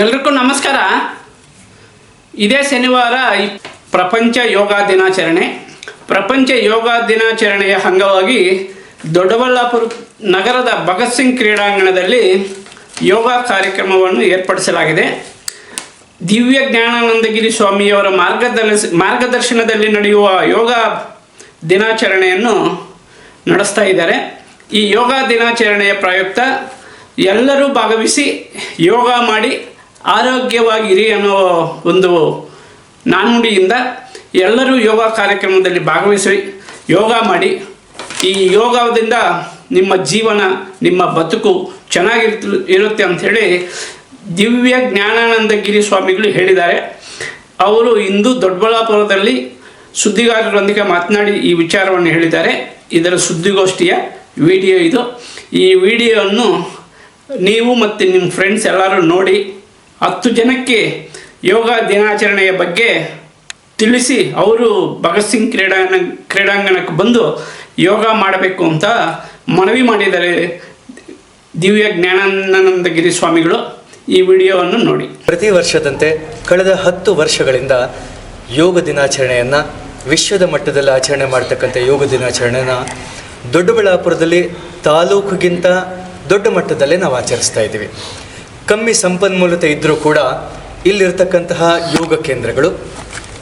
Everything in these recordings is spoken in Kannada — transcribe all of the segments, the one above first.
ಎಲ್ರಿಗೂ ನಮಸ್ಕಾರ. ಇದೇ ಶನಿವಾರ ಪ್ರಪಂಚ ಯೋಗ ದಿನಾಚರಣೆ. ಪ್ರಪಂಚ ಯೋಗ ದಿನಾಚರಣೆಯ ಅಂಗವಾಗಿ ದೊಡ್ಡಬಳ್ಳಾಪುರ ನಗರದ ಭಗತ್ ಸಿಂಗ್ ಕ್ರೀಡಾಂಗಣದಲ್ಲಿ ಯೋಗ ಕಾರ್ಯಕ್ರಮವನ್ನು ಏರ್ಪಡಿಸಲಾಗಿದೆ. ದಿವ್ಯ ಜ್ಞಾನಾನಂದಗಿರಿ ಸ್ವಾಮಿಯವರ ಮಾರ್ಗದರ್ಶ, ಮಾರ್ಗದರ್ಶನದಲ್ಲಿ ನಡೆಯುವ ಯೋಗ ದಿನಾಚರಣೆಯನ್ನು ನಡೆಸ್ತಾ ಇದ್ದಾರೆ. ಈ ಯೋಗ ದಿನಾಚರಣೆಯ ಪ್ರಯುಕ್ತ ಎಲ್ಲರೂ ಭಾಗವಹಿಸಿ ಯೋಗ ಮಾಡಿ ಆರೋಗ್ಯವಾಗಿರಿ ಅನ್ನೋ ಒಂದು ನಾನುಡಿಯಿಂದ ಎಲ್ಲರೂ ಯೋಗ ಕಾರ್ಯಕ್ರಮದಲ್ಲಿ ಭಾಗವಹಿಸಿ ಯೋಗ ಮಾಡಿ. ಈ ಯೋಗದಿಂದ ನಿಮ್ಮ ಜೀವನ, ನಿಮ್ಮ ಬದುಕು ಚೆನ್ನಾಗಿರ್ತ, ಇರುತ್ತೆ ಅಂಥೇಳಿ ದಿವ್ಯ ಜ್ಞಾನಾನಂದಗಿರಿ ಸ್ವಾಮಿಗಳು ಹೇಳಿದ್ದಾರೆ. ಅವರು ಇಂದು ದೊಡ್ಡಬಳ್ಳಾಪುರದಲ್ಲಿ ಸುದ್ದಿಗಾರರೊಂದಿಗೆ ಮಾತನಾಡಿ ಈ ವಿಚಾರವನ್ನು ಹೇಳಿದ್ದಾರೆ. ಇದರ ಸುದ್ದಿಗೋಷ್ಠಿಯ ವಿಡಿಯೋ ಇದು. ಈ ವಿಡಿಯೋವನ್ನು ನೀವು ಮತ್ತು ನಿಮ್ಮ ಫ್ರೆಂಡ್ಸ್ ಎಲ್ಲರೂ ನೋಡಿ ಹತ್ತು ಜನಕ್ಕೆ ಯೋಗ ದಿನಾಚರಣೆಯ ಬಗ್ಗೆ ತಿಳಿಸಿ ಅವರು ಭಗತ್ ಸಿಂಗ್ ಕ್ರೀಡಾಂಗಣ, ಕ್ರೀಡಾಂಗಣಕ್ಕೆ ಬಂದು ಯೋಗ ಮಾಡಬೇಕು ಅಂತ ಮನವಿ ಮಾಡಿದ್ದಾರೆ ದಿವ್ಯ ಜ್ಞಾನಾನಂದಗಿರಿ ಸ್ವಾಮಿಗಳು ಈ ವಿಡಿಯೋವನ್ನು ನೋಡಿ. ಪ್ರತಿ ವರ್ಷದಂತೆ ಕಳೆದ ಹತ್ತು ವರ್ಷಗಳಿಂದ ಯೋಗ ದಿನಾಚರಣೆಯನ್ನು ವಿಶ್ವದ ಮಟ್ಟದಲ್ಲಿ ಆಚರಣೆ ಮಾಡ್ತಕ್ಕಂಥ ಯೋಗ ದಿನಾಚರಣೆನ ದೊಡ್ಡಬಳ್ಳಾಪುರದಲ್ಲಿ ತಾಲೂಕಿಗಿಂತ ದೊಡ್ಡ ಮಟ್ಟದಲ್ಲೇ ನಾವು ಆಚರಿಸ್ತಾ ಇದ್ದೀವಿ. ಕಮ್ಮಿ ಸಂಪನ್ಮೂಲತೆ ಇದ್ದರೂ ಕೂಡ ಇಲ್ಲಿರ್ತಕ್ಕಂತಹ ಯೋಗ ಕೇಂದ್ರಗಳು,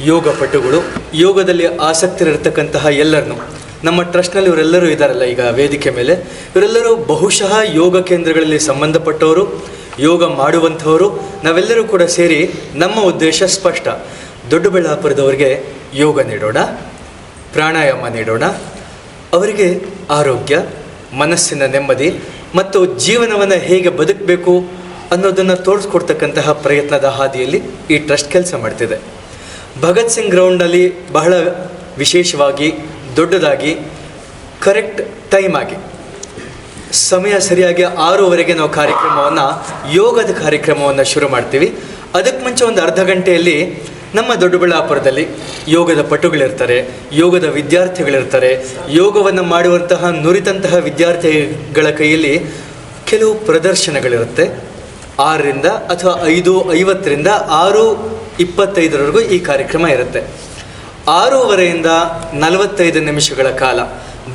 ಯೋಗ ಪಟುಗಳು, ಯೋಗದಲ್ಲಿ ಆಸಕ್ತಿ ಇರತಕ್ಕಂತಹ ಎಲ್ಲರನ್ನು, ನಮ್ಮ ಟ್ರಸ್ಟ್ನಲ್ಲಿ ಇವರೆಲ್ಲರೂ ಇದ್ದಾರಲ್ಲ ಈಗ ವೇದಿಕೆ ಮೇಲೆ. ಇವರೆಲ್ಲರೂ ಬಹುಶಃ ಯೋಗ ಕೇಂದ್ರಗಳಲ್ಲಿ ಸಂಬಂಧಪಟ್ಟವರು, ಯೋಗ ಮಾಡುವಂಥವರು, ನಾವೆಲ್ಲರೂ ಕೂಡ ಸೇರಿ ನಮ್ಮ ಉದ್ದೇಶ ಸ್ಪಷ್ಟ. ದೊಡ್ಡಬಳ್ಳಾಪುರದವರಿಗೆ ಯೋಗ ನೀಡೋಣ, ಪ್ರಾಣಾಯಾಮ ನೀಡೋಣ. ಅವರಿಗೆ ಆರೋಗ್ಯ, ಮನಸ್ಸಿನ ನೆಮ್ಮದಿ ಮತ್ತು ಜೀವನವನ್ನು ಹೇಗೆ ಬದುಕಬೇಕು ಅನ್ನೋದನ್ನು ತೋರಿಸ್ಕೊಡ್ತಕ್ಕಂತಹ ಪ್ರಯತ್ನದ ಹಾದಿಯಲ್ಲಿ ಈ ಟ್ರಸ್ಟ್ ಕೆಲಸ ಮಾಡ್ತಿದೆ. ಭಗತ್ ಸಿಂಗ್ ಗ್ರೌಂಡಲ್ಲಿ ಬಹಳ ವಿಶೇಷವಾಗಿ, ದೊಡ್ಡದಾಗಿ ಕರೆಕ್ಟ್ ಟೈಮ್ ಆಗಿ, ಸಮಯ ಸರಿಯಾಗಿ ಆರೂವರೆಗೆ ನಾವು ಕಾರ್ಯಕ್ರಮವನ್ನು, ಯೋಗದ ಕಾರ್ಯಕ್ರಮವನ್ನು ಶುರು ಮಾಡ್ತೀವಿ. ಅದಕ್ಕೆ ಮುಂಚೆ ಒಂದು ಅರ್ಧ ಗಂಟೆಯಲ್ಲಿ ನಮ್ಮ ದೊಡ್ಡಬಳ್ಳಾಪುರದಲ್ಲಿ ಯೋಗದ ಪಟುಗಳಿರ್ತಾರೆ, ಯೋಗದ ವಿದ್ಯಾರ್ಥಿಗಳಿರ್ತಾರೆ. ಯೋಗವನ್ನು ಮಾಡುವಂತಹ ನುರಿತಂತಹ ವಿದ್ಯಾರ್ಥಿಗಳ ಕೈಯಲ್ಲಿ ಕೆಲವು ಪ್ರದರ್ಶನಗಳಿರುತ್ತೆ. ಆರರಿಂದ ಅಥವಾ ಐದು, ಐವತ್ತರಿಂದ ಆರು, ಇಪ್ಪತ್ತೈದರವರೆಗೂ ಈ ಕಾರ್ಯಕ್ರಮ ಇರುತ್ತೆ. ಆರೂವರೆಯಿಂದ ನಲವತ್ತೈದು ನಿಮಿಷಗಳ ಕಾಲ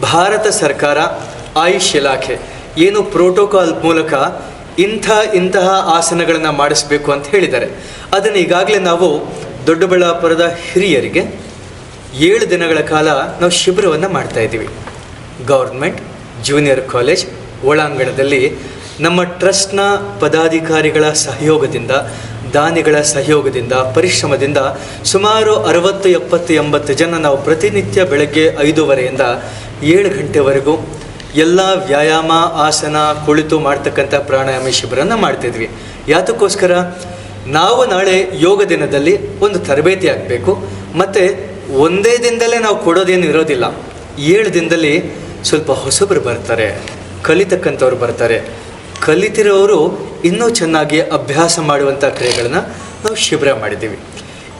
ಭಾರತ ಸರ್ಕಾರ ಆಯುಷ್ ಇಲಾಖೆ ಏನು ಪ್ರೋಟೋಕಾಲ್ ಮೂಲಕ ಇಂಥ, ಇಂತಹ ಆಸನಗಳನ್ನು ಮಾಡಿಸಬೇಕು ಅಂತ ಹೇಳಿದ್ದಾರೆ. ಅದನ್ನು ಈಗಾಗಲೇ ನಾವು ದೊಡ್ಡಬಳ್ಳಾಪುರದ ಹಿರಿಯರಿಗೆ ಏಳು ದಿನಗಳ ಕಾಲ ನಾವು ಶಿಬಿರವನ್ನು ಮಾಡ್ತಾ ಇದ್ದೀವಿ. ಗೌರ್ಮೆಂಟ್, ಜೂನಿಯರ್ ಕಾಲೇಜ್, ಒಳಾಂಗಣದಲ್ಲಿ ನಮ್ಮ ಟ್ರಸ್ಟ್ನ ಪದಾಧಿಕಾರಿಗಳ ಸಹಯೋಗದಿಂದ, ದಾನಿಗಳ ಸಹಯೋಗದಿಂದ, ಪರಿಶ್ರಮದಿಂದ ಸುಮಾರು ಅರವತ್ತು ಎಪ್ಪತ್ತು ಎಂಬತ್ತು ಜನ ನಾವು ಪ್ರತಿನಿತ್ಯ ಬೆಳಗ್ಗೆ ಐದೂವರೆಯಿಂದ ಏಳು ಗಂಟೆವರೆಗೂ ಎಲ್ಲ ವ್ಯಾಯಾಮ, ಆಸನ, ಕುಳಿತು ಮಾಡ್ತಕ್ಕಂಥ ಪ್ರಾಣಾಯಾಮ ಶಿಬಿರನ ಮಾಡ್ತಿದ್ವಿ ಯಾತಕ್ಕೋಸ್ಕರ ನಾವು ನಾಳೆ ಯೋಗ ದಿನದಲ್ಲಿ ಒಂದು ತರಬೇತಿ ಆಗಬೇಕು ಮತ್ತು ಒಂದೇ ದಿನದಲ್ಲೇ ನಾವು ಕೊಡೋದೇನು ಇರೋದಿಲ್ಲ. ಏಳು ದಿನದಲ್ಲಿ ಸ್ವಲ್ಪ ಹೊಸಬ್ರು ಬರ್ತಾರೆ, ಕಲಿತಕ್ಕಂಥವ್ರು ಬರ್ತಾರೆ. ಕಲಿತಿರೋರು ಇನ್ನೂ ಚೆನ್ನಾಗಿ ಅಭ್ಯಾಸ ಮಾಡುವಂಥ ಕ್ರಿಯೆಗಳನ್ನು ನಾವು ಶಿಬಿರ ಮಾಡಿದ್ದೀವಿ.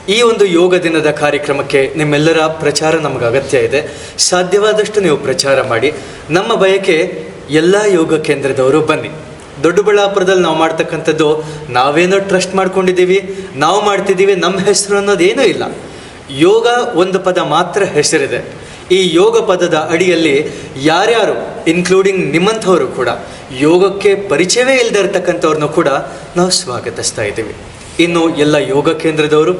ಈ ಒಂದು ಯೋಗ ದಿನದ ಕಾರ್ಯಕ್ರಮಕ್ಕೆ ನಿಮ್ಮೆಲ್ಲರ ಪ್ರಚಾರ ನಮಗೆ ಅಗತ್ಯ ಇದೆ. ಸಾಧ್ಯವಾದಷ್ಟು ನೀವು ಪ್ರಚಾರ ಮಾಡಿ. ನಮ್ಮ ಬಯಕೆ ಎಲ್ಲ ಯೋಗ ಕೇಂದ್ರದವರು ಬನ್ನಿ. ದೊಡ್ಡಬಳ್ಳಾಪುರದಲ್ಲಿ ನಾವು ಮಾಡ್ತಕ್ಕಂಥದ್ದು ನಾವೇನೋ ಟ್ರಸ್ಟ್ ಮಾಡ್ಕೊಂಡಿದ್ದೀವಿ, ನಾವು ಮಾಡ್ತಿದ್ದೀವಿ, ನಮ್ಮ ಹೆಸರು ಅನ್ನೋದೇನೂ ಇಲ್ಲ. ಯೋಗ ಒಂದು ಪದ ಮಾತ್ರ ಹೆಸರಿದೆ. ಈ ಯೋಗ ಪದದ ಅಡಿಯಲ್ಲಿ ಯಾರ್ಯಾರು ಇನ್ಕ್ಲೂಡಿಂಗ್ ನಿಮ್ಮಂಥವರು ಕೂಡ, ಯೋಗಕ್ಕೆ ಪರಿಚಯವೇ ಇಲ್ಲದೆ ಇರತಕ್ಕಂಥವ್ರನ್ನೂ ಕೂಡ ನಾವು ಸ್ವಾಗತಿಸ್ತಾ ಇದ್ದೀವಿ. ಇನ್ನು ಎಲ್ಲ ಯೋಗ ಕೇಂದ್ರದವರು,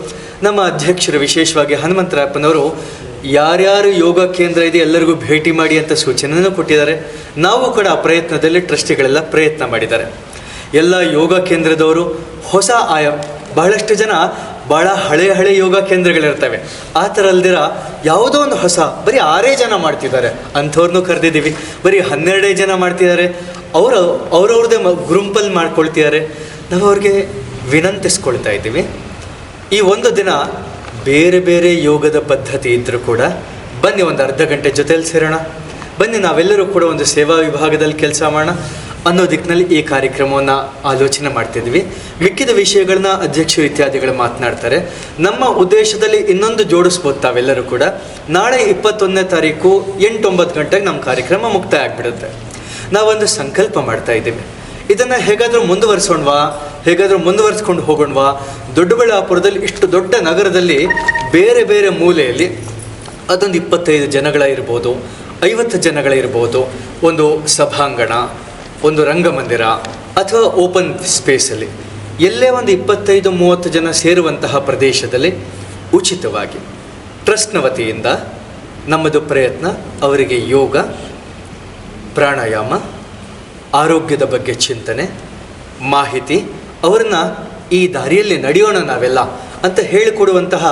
ನಮ್ಮ ಅಧ್ಯಕ್ಷರು ವಿಶೇಷವಾಗಿ ಹನುಮಂತರಾಯಪ್ಪನವರು, ಯಾರ್ಯಾರು ಯೋಗ ಕೇಂದ್ರ ಇದೆ ಎಲ್ಲರಿಗೂ ಭೇಟಿ ಮಾಡಿ ಅಂತ ಸೂಚನೆಯನ್ನು ಕೊಟ್ಟಿದ್ದಾರೆ. ನಾವು ಕೂಡ ಆ ಪ್ರಯತ್ನದಲ್ಲಿ ಟ್ರಸ್ಟಿಗಳೆಲ್ಲ ಪ್ರಯತ್ನ ಮಾಡಿದ್ದಾರೆ. ಎಲ್ಲ ಯೋಗ ಕೇಂದ್ರದವರು, ಹೊಸ ಆಯ, ಬಹಳಷ್ಟು ಜನ ಭಾಳ ಹಳೆ ಹಳೆ ಯೋಗ ಕೇಂದ್ರಗಳಿರ್ತವೆ. ಆ ಥರ ಅಲ್ದಿರ ಯಾವುದೋ ಒಂದು ಹೊಸ, ಬರೀ ಆರೇ ಜನ ಮಾಡ್ತಿದ್ದಾರೆ. ಅಂಥವ್ರನ್ನೂ ಕರೆದಿದ್ದೀವಿ. ಬರೀ ಹನ್ನೆರಡೇ ಜನ ಮಾಡ್ತಿದ್ದಾರೆ. ಅವರು ಅವ್ರವ್ರದ್ದೇ ಮ, ಗ್ರೂಪಲ್ಲಿ ಮಾಡ್ಕೊಳ್ತಿದ್ದಾರೆ. ನಾವು ಅವ್ರಿಗೆ ವಿನಂತಿಸ್ಕೊಳ್ತಾ ಇದ್ದೀವಿ. ಈ ಒಂದು ದಿನ ಬೇರೆ ಬೇರೆ ಯೋಗದ ಪದ್ಧತಿ ಇದ್ದರೂ ಕೂಡ ಬನ್ನಿ ಒಂದು ಅರ್ಧ ಗಂಟೆ ಜೊತೆಯಲ್ಲಿ ಸೇರೋಣ. ಬನ್ನಿ ನಾವೆಲ್ಲರೂ ಕೂಡ ಒಂದು ಸೇವಾ ವಿಭಾಗದಲ್ಲಿ ಕೆಲಸ ಮಾಡೋಣ. ಅನ್ನೋ ದಿಕ್ಕಿನಲ್ಲಿ ಈ ಕಾರ್ಯಕ್ರಮವನ್ನು ಆಲೋಚನೆ ಮಾಡ್ತಿದ್ವಿ. ಮಿಕ್ಕಿದ ವಿಷಯಗಳನ್ನ ಅಧ್ಯಕ್ಷರು ಇತ್ಯಾದಿಗಳು ಮಾತನಾಡ್ತಾರೆ. ನಮ್ಮ ಉದ್ದೇಶದಲ್ಲಿ ಇನ್ನೊಂದು ಜೋಡಿಸ್ಬೋದು ತಾವೆಲ್ಲರೂ ಕೂಡ. ನಾಳೆ ಇಪ್ಪತ್ತೊಂದನೇ ತಾರೀಕು ಎಂಟೊಂಬತ್ತು ಗಂಟೆಗೆ ನಮ್ಮ ಕಾರ್ಯಕ್ರಮ ಮುಕ್ತಾಯ ಆಗಿಬಿಡುತ್ತೆ ನಾವೊಂದು ಸಂಕಲ್ಪ ಮಾಡ್ತಾ ಇದ್ದೀವಿ. ಇದನ್ನು ಹೇಗಾದರೂ ಮುಂದುವರಿಸೋಣವಾ? ಹೇಗಾದರೂ ಮುಂದುವರಿಸ್ಕೊಂಡು ಹೋಗೋಣವಾ? ದೊಡ್ಡಬಳ್ಳಾಪುರದಲ್ಲಿ ಇಷ್ಟು ದೊಡ್ಡ ನಗರದಲ್ಲಿ ಬೇರೆ ಬೇರೆ ಮೂಲೆಯಲ್ಲಿ ಅದೊಂದು ಇಪ್ಪತ್ತೈದು ಜನಗಳ ಇರ್ಬೋದು ಐವತ್ತು ಜನಗಳ ಇರ್ಬೋದು ಒಂದು ಸಭಾಂಗಣ ಒಂದು ರಂಗಮಂದಿರ ಅಥವಾ ಓಪನ್ ಸ್ಪೇಸಲ್ಲಿ ಎಲ್ಲೇ ಒಂದು ಇಪ್ಪತ್ತೈದು, ಮೂವತ್ತು ಜನ ಸೇರುವಂತಹ ಪ್ರದೇಶದಲ್ಲಿ ಉಚಿತವಾಗಿ ಟ್ರಸ್ಟ್ನ ವತಿಯಿಂದ ನಮ್ಮದು ಪ್ರಯತ್ನ, ಅವರಿಗೆ ಯೋಗ, ಪ್ರಾಣಾಯಾಮ, ಆರೋಗ್ಯದ ಬಗ್ಗೆ ಚಿಂತನೆ, ಮಾಹಿತಿ, ಅವ್ರನ್ನ ಈ ದಾರಿಯಲ್ಲಿ ನಡೆಯೋಣ ನಾವೆಲ್ಲ ಅಂತ ಹೇಳಿಕೊಡುವಂತಹ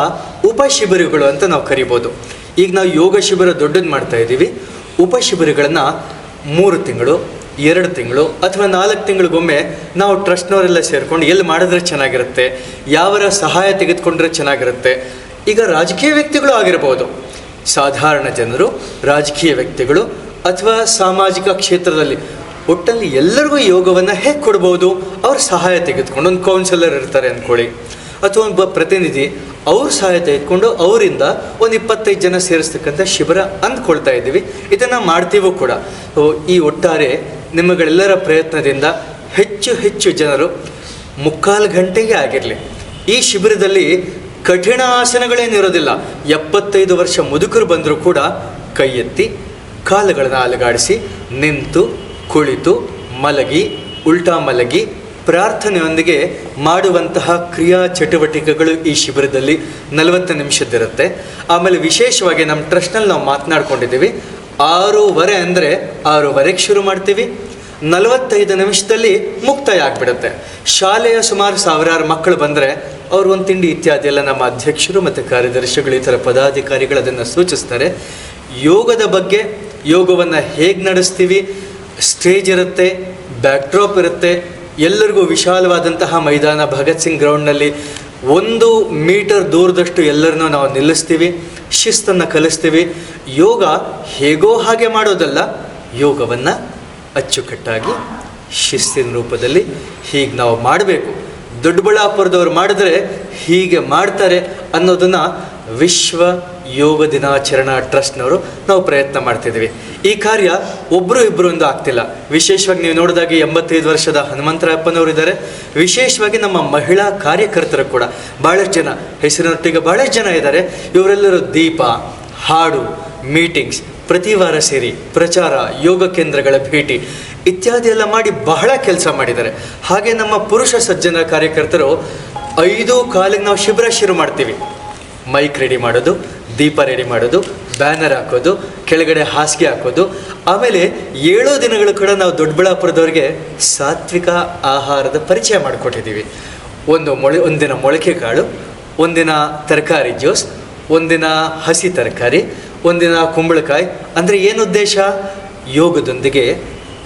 ಉಪ ಶಿಬಿರಗಳು ಅಂತ ನಾವು ಕರಿಬೋದು. ಈಗ ನಾವು ಯೋಗ ಶಿಬಿರ ದೊಡ್ಡದು ಮಾಡ್ತಾ ಇದ್ದೀವಿ. ಉಪ ಶಿಬಿರಗಳನ್ನು ಮೂರು ತಿಂಗಳು ಎರಡು ತಿಂಗಳು ಅಥವಾ ನಾಲ್ಕು ತಿಂಗಳಿಗೊಮ್ಮೆ ನಾವು ಟ್ರಸ್ಟ್ನವರೆಲ್ಲ ಸೇರಿಕೊಂಡು ಎಲ್ಲಿ ಮಾಡಿದ್ರೆ ಚೆನ್ನಾಗಿರುತ್ತೆ, ಯಾವರ ಸಹಾಯ ತೆಗೆದುಕೊಂಡ್ರೆ ಚೆನ್ನಾಗಿರುತ್ತೆ, ಈಗ ರಾಜಕೀಯ ವ್ಯಕ್ತಿಗಳು ಆಗಿರ್ಬೋದು. ಸಾಧಾರಣ ಜನರು, ರಾಜಕೀಯ ವ್ಯಕ್ತಿಗಳು ಅಥವಾ ಸಾಮಾಜಿಕ ಕ್ಷೇತ್ರದಲ್ಲಿ ಒಟ್ಟಲ್ಲಿ ಎಲ್ಲರಿಗೂ ಯೋಗವನ್ನು ಹೇಗೆ ಕೊಡ್ಬೋದು? ಅವ್ರ ಸಹಾಯ ತೆಗೆದುಕೊಂಡು ಒಂದು ಕೌನ್ಸಿಲರ್ ಇರ್ತಾರೆ ಅಂದ್ಕೊಳ್ಳಿ. ಅಥವಾ ಒಬ್ಬ ಪ್ರತಿನಿಧಿ, ಅವ್ರ ಸಹಾಯ ತೆಗೆದುಕೊಂಡು ಅವರಿಂದ ಒಂದು ಇಪ್ಪತ್ತೈದು ಜನ ಸೇರಿಸ್ತಕ್ಕಂಥ ಶಿಬಿರ ಅಂದ್ಕೊಳ್ತಾ ಇದ್ದೀವಿ. ಇದನ್ನು ಮಾಡ್ತೀವೋ ಕೂಡ. ಈ ಒಟ್ಟಾರೆ ನಿಮ್ಮಗಳೆಲ್ಲರ ಪ್ರಯತ್ನದಿಂದ ಹೆಚ್ಚು ಹೆಚ್ಚು ಜನರು ಮುಕ್ಕಾಲು ಗಂಟೆಗೆ ಆಗಿರಲಿ. ಈ ಶಿಬಿರದಲ್ಲಿ ಕಠಿಣ ಆಸನಗಳೇನಿರೋದಿಲ್ಲ ಎಪ್ಪತ್ತೈದು ವರ್ಷ ಮುದುಕರು ಬಂದರೂ ಕೂಡ ಕೈ ಎತ್ತಿ ಕಾಲುಗಳನ್ನು ಅಲುಗಾಡಿಸಿ ನಿಂತು, ಕುಳಿತು, ಮಲಗಿ, ಉಲ್ಟಾ ಮಲಗಿ ಪ್ರಾರ್ಥನೆಯೊಂದಿಗೆ ಮಾಡುವಂತಹ ಕ್ರಿಯಾ ಚಟುವಟಿಕೆಗಳು ಈ ಶಿಬಿರದಲ್ಲಿ ನಲವತ್ತು ನಿಮಿಷದ್ದಿರುತ್ತೆ. ಆಮೇಲೆ ವಿಶೇಷವಾಗಿ ನಮ್ಮ ಟ್ರಸ್ಟ್ನಲ್ಲಿ ನಾವು ಮಾತನಾಡ್ಕೊಂಡಿದ್ದೀವಿ. ಆರೂವರೆ ಅಂದರೆ ಆರೂವರೆಗೆ ಶುರು ಮಾಡ್ತೀವಿ. ನಲವತ್ತೈದು ನಿಮಿಷದಲ್ಲಿ ಮುಕ್ತಾಯ ಆಗಿಬಿಡುತ್ತೆ ಶಾಲೆಯ ಸುಮಾರು ಸಾವಿರಾರು ಮಕ್ಕಳು ಬಂದರೆ ಅವರು ಒಂದು ತಿಂಡಿ ಇತ್ಯಾದಿ ಎಲ್ಲ ನಮ್ಮ ಅಧ್ಯಕ್ಷರು ಮತ್ತು ಕಾರ್ಯದರ್ಶಿಗಳು ಈ ಥರ ಪದಾಧಿಕಾರಿಗಳು ಅದನ್ನು ಸೂಚಿಸ್ತಾರೆ. ಯೋಗದ ಬಗ್ಗೆ ಯೋಗವನ್ನು ಹೇಗೆ ನಡೆಸ್ತೀವಿ? ಸ್ಟೇಜ್ ಇರುತ್ತೆ ಬ್ಯಾಕ್ಡ್ರಾಪ್ ಇರುತ್ತೆ. ಎಲ್ಲರಿಗೂ ವಿಶಾಲವಾದಂತಹ ಮೈದಾನ ಭಗತ್ ಸಿಂಗ್ ಗ್ರೌಂಡ್ನಲ್ಲಿ ಒಂದು ಮೀಟರ್ ದೂರದಷ್ಟು ಎಲ್ಲರನ್ನೂ ನಾವು ನಿಲ್ಲಿಸ್ತೀವಿ, ಶಿಸ್ತನ್ನು ಕಲಿಸ್ತೀವಿ. ಯೋಗ ಹೇಗೋ ಹಾಗೆ ಮಾಡೋದಲ್ಲ, ಯೋಗವನ್ನು ಅಚ್ಚುಕಟ್ಟಾಗಿ ಶಿಸ್ತಿನ ರೂಪದಲ್ಲಿ ಹೀಗೆ ನಾವು ಮಾಡಬೇಕು. ದೊಡ್ಡಬಳ್ಳಾಪುರದವ್ರು ಮಾಡಿದ್ರೆ ಹೀಗೆ ಮಾಡ್ತಾರೆ ಅನ್ನೋದನ್ನು ವಿಶ್ವ ಯೋಗ ದಿನಾಚರಣಾ ಟ್ರಸ್ಟ್ನವರು ನಾವು ಪ್ರಯತ್ನ ಮಾಡ್ತಿದ್ದೀವಿ. ಈ ಕಾರ್ಯ ಒಬ್ಬರು ಇಬ್ಬರು ಒಂದು ಆಗ್ತಿಲ್ಲ. ವಿಶೇಷವಾಗಿ ನೀವು ನೋಡಿದಾಗ ಎಂಬತ್ತೈದು ವರ್ಷದ ಹನುಮಂತರಾಯಪ್ಪನವರು ಇದ್ದಾರೆ. ವಿಶೇಷವಾಗಿ ನಮ್ಮ ಮಹಿಳಾ ಕಾರ್ಯಕರ್ತರು ಕೂಡ. ಭಾಳಷ್ಟು ಜನ, ಹೆಸರಿನೊಟ್ಟಿಗೆ ಭಾಳಷ್ಟು ಜನ ಇದ್ದಾರೆ. ಇವರೆಲ್ಲರೂ ದೀಪ, ಹಾಡು, ಮೀಟಿಂಗ್ಸ್, ಪ್ರತಿ ವಾರ ಸೇರಿ ಪ್ರಚಾರ, ಯೋಗ ಕೇಂದ್ರಗಳ ಭೇಟಿ ಇತ್ಯಾದಿ ಎಲ್ಲ ಮಾಡಿ ಬಹಳ ಕೆಲಸ ಮಾಡಿದ್ದಾರೆ. ಹಾಗೆ ನಮ್ಮ ಪುರುಷ ಸಜ್ಜನ ಕಾರ್ಯಕರ್ತರು ಐದು ಕಾಲಿಗೆ ನಾವು ಶಿಬಿರ ಶುರು ಮಾಡ್ತೀವಿ. ಮೈಕ್ ರೆಡಿ ಮಾಡೋದು, ದೀಪ ರೆಡಿ ಮಾಡೋದು ಬ್ಯಾನರ್ ಹಾಕೋದು, ಕೆಳಗಡೆ ಹಾಸಿಗೆ ಹಾಕೋದು. ಆಮೇಲೆ ಏಳು ದಿನಗಳು ಕೂಡ ನಾವು ದೊಡ್ಡಬಳ್ಳಾಪುರದವ್ರಿಗೆ ಸಾತ್ವಿಕ ಆಹಾರದ ಪರಿಚಯ ಮಾಡಿಕೊಟ್ಟಿದ್ದೀವಿ. ಒಂದು ಮೊಳೆ, ಒಂದಿನ ಮೊಳಕೆ ಕಾಳು ಒಂದಿನ ತರಕಾರಿ ಜ್ಯೂಸ್, ಒಂದಿನ ಹಸಿ ತರಕಾರಿ, ಒಂದಿನ ಕುಂಬಳಕಾಯಿ. ಅಂದರೆ ಏನು ಉದ್ದೇಶ? ಯೋಗದೊಂದಿಗೆ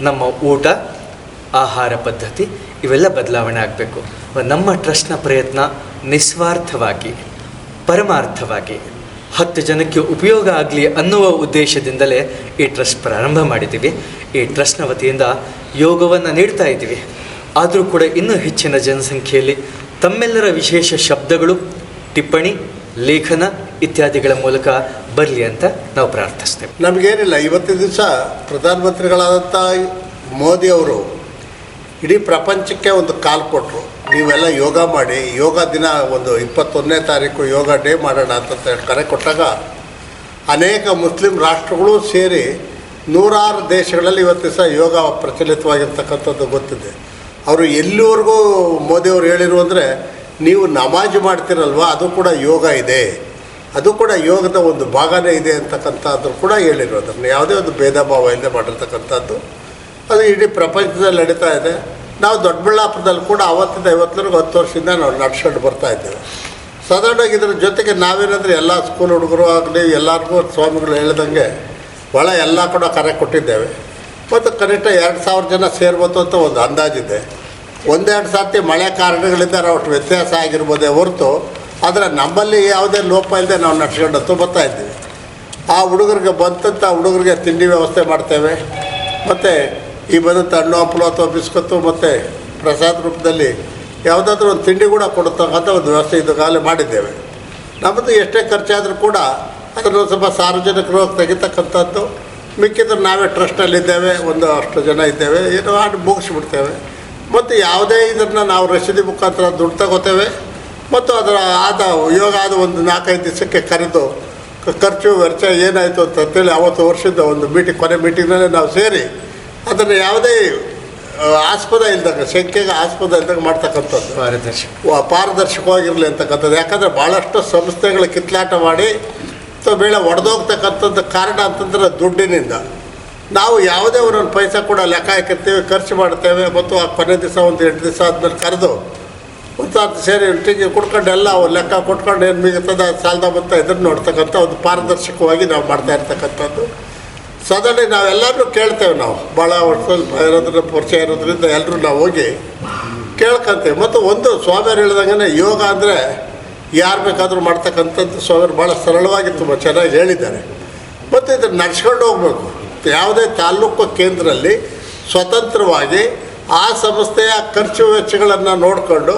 ನಮ್ಮ ಊಟ, ಆಹಾರ ಪದ್ಧತಿ ಇವೆಲ್ಲ ಬದಲಾವಣೆ ಆಗಬೇಕು. ನಮ್ಮ ಟ್ರಸ್ಟ್ನ ಪ್ರಯತ್ನ ನಿಸ್ವಾರ್ಥವಾಗಿ ಪರಮಾರ್ಥವಾಗಿ ಹತ್ತು ಜನಕ್ಕೆ ಉಪಯೋಗ ಆಗಲಿ ಅನ್ನುವ ಉದ್ದೇಶದಿಂದಲೇ ಈ ಟ್ರಸ್ಟ್ ಪ್ರಾರಂಭ ಮಾಡಿದ್ದೀವಿ. ಈ ಟ್ರಸ್ಟ್ನ ವತಿಯಿಂದ ಯೋಗವನ್ನು ನೀಡ್ತಾ ಇದ್ದೀವಿ. ಆದರೂ ಕೂಡ ಇನ್ನೂ ಹೆಚ್ಚಿನ ಜನಸಂಖ್ಯೆಯಲ್ಲಿ ತಮ್ಮೆಲ್ಲರ ವಿಶೇಷ ಶಬ್ದಗಳು, ಟಿಪ್ಪಣಿ, ಲೇಖನ ಇತ್ಯಾದಿಗಳ ಮೂಲಕ ಬರಲಿ ಅಂತ ನಾವು ಪ್ರಾರ್ಥಿಸ್ತೇವೆ. ನಮಗೇನಿಲ್ಲ ಇವತ್ತು ದಿವಸ ಪ್ರಧಾನಮಂತ್ರಿಗಳಾದಂಥ ಮೋದಿ ಅವರು ಇಡೀ ಪ್ರಪಂಚಕ್ಕೆ ಒಂದು ಕಾಲ್ ಕೊಟ್ಟರು ನೀವೆಲ್ಲ ಯೋಗ ಮಾಡಿ, ಯೋಗ ದಿನ ಒಂದು ಇಪ್ಪತ್ತೊಂದನೇ ತಾರೀಕು ಯೋಗ ಡೇ ಮಾಡೋಣ ಅಂತ ಕರೆ ಕೊಟ್ಟಾಗ ಅನೇಕ ಮುಸ್ಲಿಂ ರಾಷ್ಟ್ರಗಳು ಸೇರಿ ನೂರಾರು ದೇಶಗಳಲ್ಲಿ ಇವತ್ತು ದಿವಸ ಯೋಗ ಪ್ರಚಲಿತವಾಗಿರ್ತಕ್ಕಂಥದ್ದು ಗೊತ್ತಿದೆ. ಅವರು ಎಲ್ಲಿವರೆಗೂ ಮೋದಿಯವರು ಹೇಳಿರು ಅಂದರೆ ನೀವು ನಮಾಜ್ ಮಾಡ್ತೀರಲ್ವ, ಅದು ಕೂಡ ಯೋಗ ಇದೆ. ಅದು ಕೂಡ ಯೋಗದ ಒಂದು ಭಾಗನೇ ಇದೆ ಅಂತಕ್ಕಂಥದ್ದು ಕೂಡ ಹೇಳಿರು. ಅದನ್ನು ಯಾವುದೇ ಒಂದು ಭೇದ ಭಾವ ಇಲ್ಲದೆ ಮಾಡಿರ್ತಕ್ಕಂಥದ್ದು. ಅದು ಇಡೀ ಪ್ರಪಂಚದಲ್ಲಿ ನಡೀತಾ ಇದೆ. ನಾವು ದೊಡ್ಡಬಳ್ಳಾಪುರದಲ್ಲಿ ಕೂಡ ಅವತ್ತಿಂದ ಐವತ್ತರೆಗೂ ಹತ್ತು ವರ್ಷದಿಂದ ನಾವು ನಡ್ಸ್ಕೊಂಡು ಬರ್ತಾ ಇದ್ದೇವೆ. ಸಾಧಾರಣವಾಗಿ ಇದ್ರ ಜೊತೆಗೆ ನಾವೇನಂದ್ರೆ ಎಲ್ಲ ಸ್ಕೂಲ್ ಹುಡುಗರು ಆಗಲಿ ಎಲ್ಲರಿಗೂ ಸ್ವಾಮಿಗಳು ಹೇಳ್ದಂಗೆ ಭಾಳ ಎಲ್ಲ ಕೂಡ ಕರೆ ಕೊಟ್ಟಿದ್ದೇವೆ. ಮತ್ತು ಕನಿಷ್ಠ ಎರಡು ಸಾವಿರ ಜನ ಸೇರ್ಬೋದು ಅಂತ ಒಂದು ಅಂದಾಜಿದೆ. ಒಂದೆರಡು ಸರ್ತಿ ಮಳೆ ಕಾರಣಗಳಿಂದ ನಾವು ವ್ಯತ್ಯಾಸ ಆಗಿರ್ಬೋದೇ ಹೊರತು ಆದರೆ ನಮ್ಮಲ್ಲಿ ಯಾವುದೇ ಲೋಪ ಇಲ್ಲದೆ ನಾವು ನಡ್ಸ್ಕೊಂಡು ಬರ್ತಾ ಇದ್ದೀವಿ. ಆ ಹುಡುಗರಿಗೆ ಬಂತಂತ ಹುಡುಗರಿಗೆ ತಿಂಡಿ ವ್ಯವಸ್ಥೆ ಮಾಡ್ತೇವೆ. ಮತ್ತು ಈ ಬಂದಂಥ ಹಣ್ಣು ಹಂಪಲು ಅಥವಾ ಬಿಸ್ಕತ್ತು ಮತ್ತು ಪ್ರಸಾದ ರೂಪದಲ್ಲಿ ಯಾವುದಾದ್ರೂ ಒಂದು ತಿಂಡಿ ಕೂಡ ಕೊಡತಕ್ಕಂಥ ಒಂದು ವ್ಯವಸ್ಥೆ ಇದುಗಾಗಲೇ ಮಾಡಿದ್ದೇವೆ. ನಮ್ಮದು ಎಷ್ಟೇ ಖರ್ಚಾದರೂ ಕೂಡ ಅದನ್ನು ಸ್ವಲ್ಪ ಸಾರ್ವಜನಿಕರು ತೆಗಿತಕ್ಕಂಥದ್ದು. ಮಿಕ್ಕಿದ್ರೆ ನಾವೇ ಟ್ರಸ್ಟಲ್ಲಿದ್ದೇವೆ ಒಂದು ಅಷ್ಟು ಜನ ಇದ್ದೇವೆ, ಏನೋ ಹಾಡು ಮುಗಿಸ್ಬಿಡ್ತೇವೆ. ಮತ್ತು ಯಾವುದೇ ಇದನ್ನು ನಾವು ರಸೀದಿ ಮುಖಾಂತರ ದುಡ್ಡು ತಗೋತೇವೆ. ಮತ್ತು ಅದರ ಆದ ಯೋಗ ಆದ ಒಂದು ನಾಲ್ಕೈದು ದಿವಸಕ್ಕೆ ಕರೆದು ಖರ್ಚು ವೆಚ್ಚ ಏನಾಯಿತು ಅಂತೇಳಿ ಅವತ್ತು ವರ್ಷದ ಒಂದು ಮೀಟಿಂಗ್ ಕೊನೆ ಮೀಟಿಂಗ್ನಲ್ಲೇ ನಾವು ಸೇರಿ ಅದನ್ನು ಯಾವುದೇ ಆಸ್ಪದ ಇಲ್ದಂಗೆ ಶಂಕೆಗೆ ಆಸ್ಪದ ಇಲ್ದಂಗೆ ಮಾಡ್ತಕ್ಕಂಥದ್ದು. ಪಾರದರ್ಶಕ. ಪಾರದರ್ಶಕವಾಗಿರಲಿ ಅಂತಕ್ಕಂಥದ್ದು. ಯಾಕಂದರೆ ಭಾಳಷ್ಟು ಸಂಸ್ಥೆಗಳ ಕಿತ್ಲಾಟ ಮಾಡಿ ಅಥವಾ ಬೇಳೆ ಒಡೆದೋಗ್ತಕ್ಕಂಥದ್ದು ಕಾರಣ ಅಂತಂದ್ರೆ ದುಡ್ಡಿನಿಂದ. ನಾವು ಯಾವುದೇ ಒಂದೊಂದು ಪೈಸಾ ಕೂಡ ಲೆಕ್ಕ ಹಾಕಿರ್ತೇವೆ ಖರ್ಚು ಮಾಡ್ತೇವೆ ಮತ್ತು ಆ ಕೊನೆ ದಿವಸ ಒಂದು ಎಂಟು ದಿವಸ ಆದಮೇಲೆ ಕರೆದು ಮತ್ತು ಹತ್ತು ಸೇರಿ ಟೀಗೆ ಕೊಟ್ಕೊಂಡು ಎಲ್ಲ ಅವ್ರು ಲೆಕ್ಕ ಕೊಟ್ಕೊಂಡು ಏನು ಮಿಗುತ್ತದೆ ಅದು ಸಾಲದ ಮೊತ್ತ ಇದನ್ನು ನೋಡ್ತಕ್ಕಂಥ ಒಂದು ಪಾರದರ್ಶಕವಾಗಿ ನಾವು ಮಾಡ್ತಾ ಇರ್ತಕ್ಕಂಥದ್ದು. ಸದನ ನಾವೆಲ್ಲರೂ ಕೇಳ್ತೇವೆ ನಾವು. ಭಾಳ ವರ್ಷದಲ್ಲಿ ಇರೋದ್ರ ಪರಿಚಯ ಇರೋದ್ರಿಂದ ಎಲ್ಲರೂ ನಾವು ಹೋಗಿ ಕೇಳ್ಕೊಂತೇವೆ. ಮತ್ತು ಒಂದು ಸ್ವಾಮಿಯರು ಹೇಳ್ದಂಗೆ ಯೋಗ ಅಂದರೆ ಯಾರು ಬೇಕಾದರೂ ಮಾಡ್ತಕ್ಕಂಥದ್ದು ಸ್ವಾಮಿಯರು ಭಾಳ ಸರಳವಾಗಿ ತುಂಬ ಚೆನ್ನಾಗಿ ಹೇಳಿದ್ದಾರೆ. ಮತ್ತು ಇದನ್ನು ನಡ್ಸ್ಕೊಂಡು ಹೋಗ್ಬೇಕು. ಯಾವುದೇ ತಾಲೂಕು ಕೇಂದ್ರದಲ್ಲಿ ಸ್ವತಂತ್ರವಾಗಿ ಆ ಸಂಸ್ಥೆಯ ಖರ್ಚು ವೆಚ್ಚಗಳನ್ನು ನೋಡಿಕೊಂಡು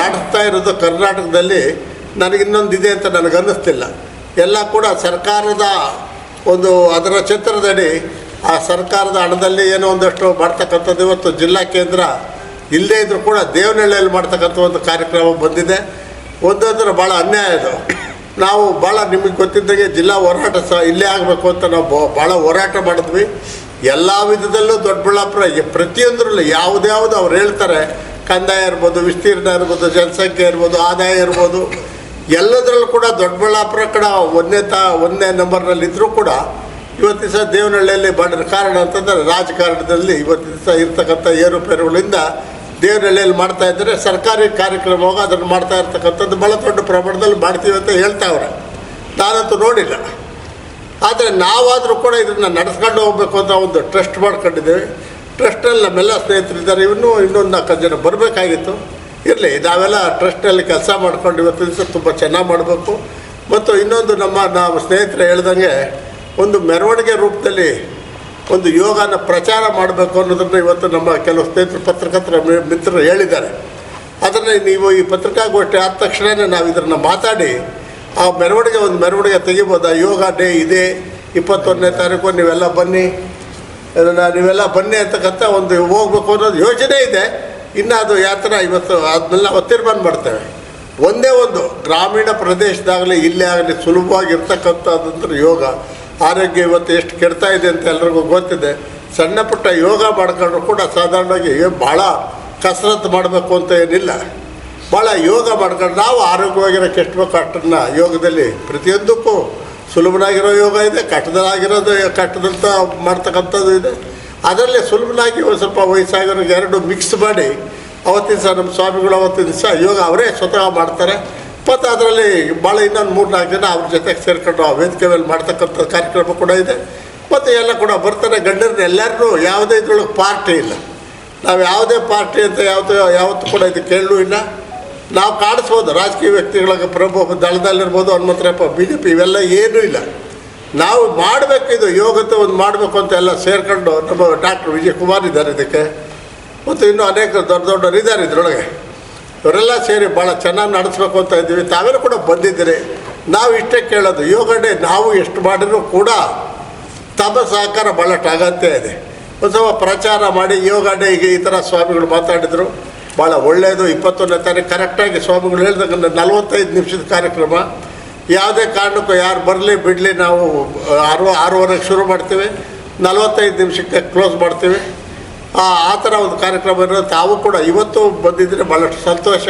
ನಡೆಸ್ತಾ ಇರೋದು ಕರ್ನಾಟಕದಲ್ಲಿ ನನಗಿನ್ನೊಂದು ಇದೆ ಅಂತ ನನಗನ್ನಿಸ್ತಿಲ್ಲ. ಎಲ್ಲ ಕೂಡ ಸರ್ಕಾರದ ಒಂದು ಅದರ ಚಿತ್ರದಡಿ ಆ ಸರ್ಕಾರದ ಹಣದಲ್ಲಿ ಏನೋ ಒಂದಷ್ಟು ಮಾಡ್ತಕ್ಕಂಥದ್ದು ಇವತ್ತು ಜಿಲ್ಲಾ ಕೇಂದ್ರ ಇಲ್ಲದೇ ಇದ್ರೂ ಕೂಡ ದೇವನಹಳ್ಳಿಯಲ್ಲಿ ಮಾಡ್ತಕ್ಕಂಥ ಒಂದು ಕಾರ್ಯಕ್ರಮ ಬಂದಿದೆ. ಒಂದೊಂದರ ಭಾಳ ಅನ್ಯಾಯ ಇದು ನಾವು ಭಾಳ ನಿಮಗೆ ಗೊತ್ತಿದ್ದಂಗೆ ಜಿಲ್ಲಾ ಹೋರಾಟ ಸಹ ಇಲ್ಲೇ ಆಗಬೇಕು ಅಂತ ನಾವು ಭಾಳ ಹೋರಾಟ ಮಾಡಿದ್ವಿ. ಎಲ್ಲ ವಿಧದಲ್ಲೂ ದೊಡ್ಡಬಳ್ಳಾಪುರ ಪ್ರತಿಯೊಂದರಲ್ಲೂ ಯಾವುದ್ಯಾವುದು ಅವ್ರು ಹೇಳ್ತಾರೆ. ಕಂದಾಯ ಇರ್ಬೋದು, ವಿಸ್ತೀರ್ಣ ಇರ್ಬೋದು, ಜನಸಂಖ್ಯೆ ಇರ್ಬೋದು, ಆದಾಯ ಇರ್ಬೋದು. ಎಲ್ಲದರಲ್ಲೂ ಕೂಡ ದೊಡ್ಡಬಳ್ಳಾಪುರ ಕಡೆ ಒಂದನೇ ತಾ ಒಂದನೇ ನಂಬರ್ನಲ್ಲಿ ಇದ್ದರೂ ಕೂಡ ಇವತ್ತು ದಿವಸ ದೇವನಹಳ್ಳಿಯಲ್ಲಿ ಬಂದ ಕಾರಣ ಅಂತಂದರೆ ರಾಜಕಾರಣದಲ್ಲಿ ಇವತ್ತು ದಿವಸ ಇರ್ತಕ್ಕಂಥ ಏರುಪೇರುಗಳಿಂದ ದೇವನಹಳ್ಳಿಯಲ್ಲಿ ಮಾಡ್ತಾ ಇದ್ದರೆ. ಸರ್ಕಾರಿ ಕಾರ್ಯಕ್ರಮವಾಗ ಅದನ್ನು ಮಾಡ್ತಾ ಇರ್ತಕ್ಕಂಥದ್ದು ಬಹಳ ದೊಡ್ಡ ಪ್ರಮಾಣದಲ್ಲಿ ಮಾಡ್ತೀವಿ ಅಂತ ಹೇಳ್ತಾವ್ರೆ. ನಾನಂತೂ ನೋಡಿಲ್ಲ. ಆದರೆ ನಾವಾದರೂ ಕೂಡ ಇದನ್ನು ನಡೆಸ್ಕೊಂಡು ಹೋಗಬೇಕು ಅಂತ ಒಂದು ಟ್ರಸ್ಟ್ ಮಾಡ್ಕೊಂಡಿದ್ದೇವೆ. ಟ್ರಸ್ಟಲ್ಲಿ ನಮ್ಮೆಲ್ಲ ಸ್ನೇಹಿತರಿದ್ದಾರೆ. ಇನ್ನೂ ಇನ್ನೊಂದು ನಾಲ್ಕು ಜನ ಬರಬೇಕಾಗಿತ್ತು. ಇರಲಿ, ನಾವೆಲ್ಲ ಟ್ರಸ್ಟಲ್ಲಿ ಕೆಲಸ ಮಾಡ್ಕೊಂಡು ಇವತ್ತು ದಿವಸ ತುಂಬ ಚೆನ್ನಾಗಿ ಮಾಡಬೇಕು. ಮತ್ತು ಇನ್ನೊಂದು ನಮ್ಮ ನಾವು ಸ್ನೇಹಿತರು ಹೇಳ್ದಂಗೆ, ಒಂದು ಮೆರವಣಿಗೆ ರೂಪದಲ್ಲಿ ಒಂದು ಯೋಗನ ಪ್ರಚಾರ ಮಾಡಬೇಕು ಅನ್ನೋದನ್ನು ಇವತ್ತು ನಮ್ಮ ಕೆಲವು ಸ್ನೇಹಿತರು ಪತ್ರಕರ್ತರ ಮಿತ್ರರು ಹೇಳಿದ್ದಾರೆ. ಅದನ್ನು ನೀವು ಈ ಪತ್ರಿಕಾಗೋಷ್ಠಿ ಆದ ತಕ್ಷಣವೇ ನಾವು ಇದನ್ನು ಮಾತಾಡಿ, ಆ ಮೆರವಣಿಗೆ ಒಂದು ಮೆರವಣಿಗೆ ತೆಗಿಬೋದಾ. ಯೋಗ ಡೇ ಇದೆ, ಇಪ್ಪತ್ತೊಂದನೇ ತಾರೀಕು, ನೀವೆಲ್ಲ ಬನ್ನಿ ನೀವೆಲ್ಲ ಬನ್ನಿ ಅಂತಕ್ಕಂಥ ಒಂದು ಹೋಗ್ಬೇಕು ಅನ್ನೋದು ಯೋಜನೆ ಇದೆ. ಇನ್ನು ಅದು ಯಾವ ಇವತ್ತು ಅದನ್ನೆಲ್ಲ ನಾವು ತೀರ್ಮಾನ ಮಾಡ್ತೇವೆ ಒಂದೇ ಒಂದು, ಗ್ರಾಮೀಣ ಪ್ರದೇಶದಾಗಲಿ ಇಲ್ಲೇ ಆಗಲಿ ಸುಲಭವಾಗಿರ್ತಕ್ಕಂಥದ್ದಂದ್ರೆ ಯೋಗ. ಆರೋಗ್ಯ ಇವತ್ತು ಎಷ್ಟು ಕೆಡ್ತಾ ಇದೆ ಅಂತ ಎಲ್ರಿಗೂ ಗೊತ್ತಿದೆ. ಸಣ್ಣ ಪುಟ್ಟ ಯೋಗ ಮಾಡ್ಕೊಂಡ್ರು ಕೂಡ ಸಾಧಾರಣವಾಗಿ ಭಾಳ ಕಸರತ್ತು ಮಾಡಬೇಕು ಅಂತ ಏನಿಲ್ಲ. ಭಾಳ ಯೋಗ ಮಾಡ್ಕೊಂಡು ನಾವು ಆರೋಗ್ಯವಾಗಿರೋಕ್ಕೆ ಎಷ್ಟು ಬೇಕೋ ಅಷ್ಟನ್ನು ಯೋಗದಲ್ಲಿ ಪ್ರತಿಯೊಂದಕ್ಕೂ ಸುಲಭನಾಗಿರೋ ಯೋಗ ಇದೆ ಕಟ್ಟದಾಗಿರೋದು ಕಟ್ಟದಂಥ ಮಾಡ್ತಕ್ಕಂಥದ್ದು ಇದೆ. ಅದರಲ್ಲೇ ಸುಲಭನಾಗಿ ಒಂದು ಸ್ವಲ್ಪ ವಯಸ್ಸಾಗಿರೋರಿಗೆ ಎರಡು ಮಿಕ್ಸ್ ಮಾಡಿ, ಅವತ್ತಿನ ಸಹ ನಮ್ಮ ಸ್ವಾಮಿಗಳು ಅವತ್ತಿನ ದಿವಸ ಯೋಗ ಅವರೇ ಸ್ವತಃ ಮಾಡ್ತಾರೆ. ಮತ್ತು ಅದರಲ್ಲಿ ಭಾಳ ಇನ್ನೊಂದು ಮೂರು ನಾಲ್ಕು ಜನ ಅವ್ರ ಜೊತೆಗೆ ಸೇರಿಕೊಂಡು ಆ ವೇದಿಕೆ ಮೇಲೆ ಮಾಡ್ತಕ್ಕಂಥ ಕಾರ್ಯಕ್ರಮ ಕೂಡ ಇದೆ. ಮತ್ತು ಎಲ್ಲ ಕೂಡ ಬರ್ತಾರೆ. ಗಂಡರನ್ನ ಎಲ್ಲರನ್ನೂ ಯಾವುದೇ ಇದ್ರೊಳಗೆ ಪಾರ್ಟಿ ಇಲ್ಲ. ನಾವು ಯಾವುದೇ ಪಾರ್ಟಿ ಅಂತ ಯಾವುದು ಯಾವತ್ತೂ ಕೂಡ ಇದು ಕೇಳಲೂ ಇಲ್ಲ. ನಾವು ಕಾಣಿಸ್ಬೋದು, ರಾಜಕೀಯ ವ್ಯಕ್ತಿಗಳಿಗೆ ಪ್ರಮುಖ ದಳದಲ್ಲಿರ್ಬೋದು, ಹನುಮಂತರಪ್ಪ ಬಿ ಜೆ ಪಿ ಇವೆಲ್ಲ ಏನೂ ಇಲ್ಲ. ನಾವು ಮಾಡಬೇಕು ಇದು ಯೋಗತೆ ಒಂದು ಮಾಡಬೇಕು ಅಂತ ಎಲ್ಲ ಸೇರ್ಕೊಂಡು ನಮ್ಮ ಡಾಕ್ಟರ್ ವಿಜಯ್ ಕುಮಾರ್ ಇದ್ದಾರೆ ಇದಕ್ಕೆ. ಮತ್ತು ಇನ್ನೂ ಅನೇಕ ದೊಡ್ಡ ದೊಡ್ಡವರು ಇದ್ದಾರೆ ಇದರೊಳಗೆ. ಇವರೆಲ್ಲ ಸೇರಿ ಭಾಳ ಚೆನ್ನಾಗಿ ನಡೆಸ್ಬೇಕು ಅಂತ ಇದ್ದೀವಿ. ತಾವೆಲ್ಲ ಕೂಡ ಬಂದಿದ್ದೀರಿ. ನಾವು ಇಷ್ಟೇ ಕೇಳೋದು. ಯೋಗ ಡೇ ನಾವು ಎಷ್ಟು ಮಾಡಿದ್ರೂ ಕೂಡ ತಮ್ಮ ಸಹಕಾರ ಭಾಳ ಅಗತ್ಯ ಇದೆ. ಒಂದು ಸ್ವಲ್ಪ ಪ್ರಚಾರ ಮಾಡಿ ಯೋಗ ಡೇಗೆ ಈ ಥರ ಸ್ವಾಮಿಗಳು ಮಾತಾಡಿದರು. ಭಾಳ ಒಳ್ಳೆಯದು. ಇಪ್ಪತ್ತೊಂದನೇ ತಾರೀಕು ಕರೆಕ್ಟಾಗಿ ಸ್ವಾಮಿಗಳು ಹೇಳ್ದಂಗೆ ನಲವತ್ತೈದು ನಿಮಿಷದ ಕಾರ್ಯಕ್ರಮ. ಯಾವುದೇ ಕಾರಣಕ್ಕೂ ಯಾರು ಬರಲಿ, ಬಿಡಲಿ ನಾವು ಆರು, ಆರೂವರೆಗೆ ಶುರು ಮಾಡ್ತೀವಿ. ನಲವತ್ತೈದು ನಿಮಿಷಕ್ಕೆ ಕ್ಲೋಸ್ ಮಾಡ್ತೀವಿ. ಆ ಥರ ಒಂದು ಕಾರ್ಯಕ್ರಮ ಇರೋದು ತಾವು ಕೂಡ ಇವತ್ತು ಬಂದಿದ್ದರೆ ಭಾಳಷ್ಟು ಸಂತೋಷ.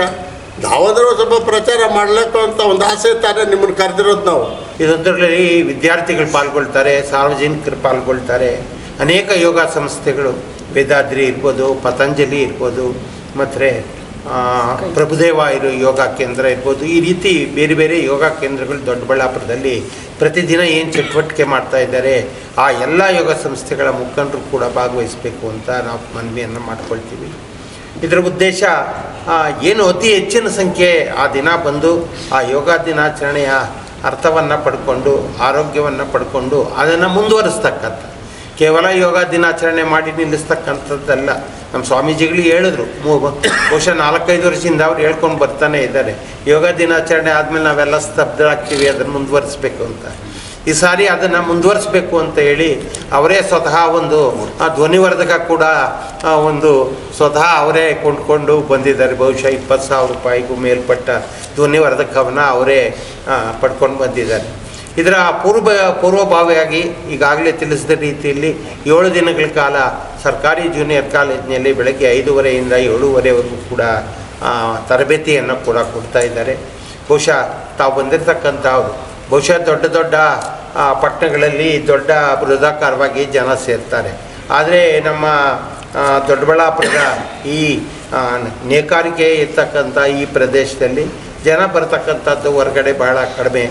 ನಾವಾದರೂ ಸ್ವಲ್ಪ ಪ್ರಚಾರ ಮಾಡಲೇಕು ಅಂತ ಒಂದು ಆಸೆ ತಾನೇ ನಿಮ್ಮನ್ನು ಕರೆದಿರೋದು ನಾವು. ಇದರಲ್ಲಿ ವಿದ್ಯಾರ್ಥಿಗಳು ಪಾಲ್ಗೊಳ್ತಾರೆ, ಸಾರ್ವಜನಿಕರು ಪಾಲ್ಗೊಳ್ತಾರೆ. ಅನೇಕ ಯೋಗ ಸಂಸ್ಥೆಗಳು, ವೇದಾದ್ರಿ ಇರ್ಬೋದು, ಪತಂಜಲಿ ಇರ್ಬೋದು, ಮತ್ತು ಪ್ರಭುದೇವ ಇರೋ ಯೋಗ ಕೇಂದ್ರ ಇರ್ಬೋದು. ಈ ರೀತಿ ಬೇರೆ ಬೇರೆ ಯೋಗ ಕೇಂದ್ರಗಳು ದೊಡ್ಡಬಳ್ಳಾಪುರದಲ್ಲಿ ಪ್ರತಿದಿನ ಏನು ಚಟುವಟಿಕೆ ಮಾಡ್ತಾ ಇದ್ದಾರೆ, ಆ ಎಲ್ಲ ಯೋಗ ಸಂಸ್ಥೆಗಳ ಮುಖಂಡರು ಕೂಡ ಭಾಗವಹಿಸಬೇಕು ಅಂತ ನಾವು ಮನವಿಯನ್ನು ಮಾಡ್ಕೊಳ್ತೀವಿ. ಇದರ ಉದ್ದೇಶ ಏನು ಅತಿ ಹೆಚ್ಚಿನ ಸಂಖ್ಯೆ ಆ ದಿನ ಬಂದು ಆ ಯೋಗ ದಿನಾಚರಣೆಯ ಅರ್ಥವನ್ನು ಪಡ್ಕೊಂಡು, ಆರೋಗ್ಯವನ್ನು ಪಡ್ಕೊಂಡು, ಅದನ್ನು ಮುಂದುವರಿಸ್ತಕ್ಕಂಥ, ಕೇವಲ ಯೋಗ ದಿನಾಚರಣೆ ಮಾಡಿ ನಿಲ್ಲಿಸ್ತಕ್ಕಂಥದ್ದಲ್ಲ. ನಮ್ಮ ಸ್ವಾಮೀಜಿಗಳು ಹೇಳಿದ್ರು ಬಹುಶಃ ನಾಲ್ಕೈದು ವರ್ಷದಿಂದ ಅವ್ರು ಹೇಳ್ಕೊಂಡು ಬರ್ತಾನೆ ಇದ್ದಾರೆ. ಯೋಗ ದಿನಾಚರಣೆ ಆದಮೇಲೆ ನಾವೆಲ್ಲ ಸ್ತಬ್ಧರಾಗ್ತೀವಿ ಅದನ್ನು ಮುಂದುವರಿಸ್ಬೇಕು ಅಂತ. ಈ ಸಾರಿ ಅದನ್ನು ಮುಂದುವರಿಸಬೇಕು ಅಂತ ಹೇಳಿ ಅವರೇ ಸ್ವತಃ ಒಂದು ಆ, ಧ್ವನಿವರ್ಧಕ ಕೂಡ ಒಂದು ಸ್ವತಃ ಅವರೇ ಕೊಂಡ್ಕೊಂಡು ಬಂದಿದ್ದಾರೆ. ಬಹುಶಃ ಇಪ್ಪತ್ತು ಸಾವಿರ ರೂಪಾಯಿಗೂ ಮೇಲ್ಪಟ್ಟ ಧ್ವನಿವರ್ಧಕವನ್ನು ಅವರೇ ಪಡ್ಕೊಂಡು ಬಂದಿದ್ದಾರೆ. ಇದರ ಪೂರ್ವ ಪೂರ್ವಭಾವಿಯಾಗಿ ಈಗಾಗಲೇ ತಿಳಿಸಿದ ರೀತಿಯಲ್ಲಿ ಏಳು ದಿನಗಳ ಕಾಲ ಸರ್ಕಾರಿ ಜೂನಿಯರ್ ಕಾಲೇಜಿನಲ್ಲಿ ಬೆಳಗ್ಗೆ ಐದೂವರೆಯಿಂದ ಏಳುವರೆವರೆಗೂ ಕೂಡ ತರಬೇತಿಯನ್ನು ಕೂಡ ಕೊಡ್ತಾ ಇದ್ದಾರೆ. ಬಹುಶಃ ತಾವು ಬಂದಿರತಕ್ಕಂಥವ್ರು ಬಹುಶಃ ದೊಡ್ಡ ದೊಡ್ಡ ಪಟ್ಟಣಗಳಲ್ಲಿ ದೊಡ್ಡ ಬೃಹದಾಕಾರವಾಗಿ ಜನ ಸೇರ್ತಾರೆ. ಆದರೆ ನಮ್ಮ ದೊಡ್ಡಬಳ್ಳಾಪುರದ ಈ ನೇಕಾರಿಕೆ ಇರ್ತಕ್ಕಂಥ ಈ ಪ್ರದೇಶದಲ್ಲಿ ಜನ ಬರ್ತಕ್ಕಂಥದ್ದು ಹೊರಗಡೆ ಬಹಳ ಕಡಿಮೆ.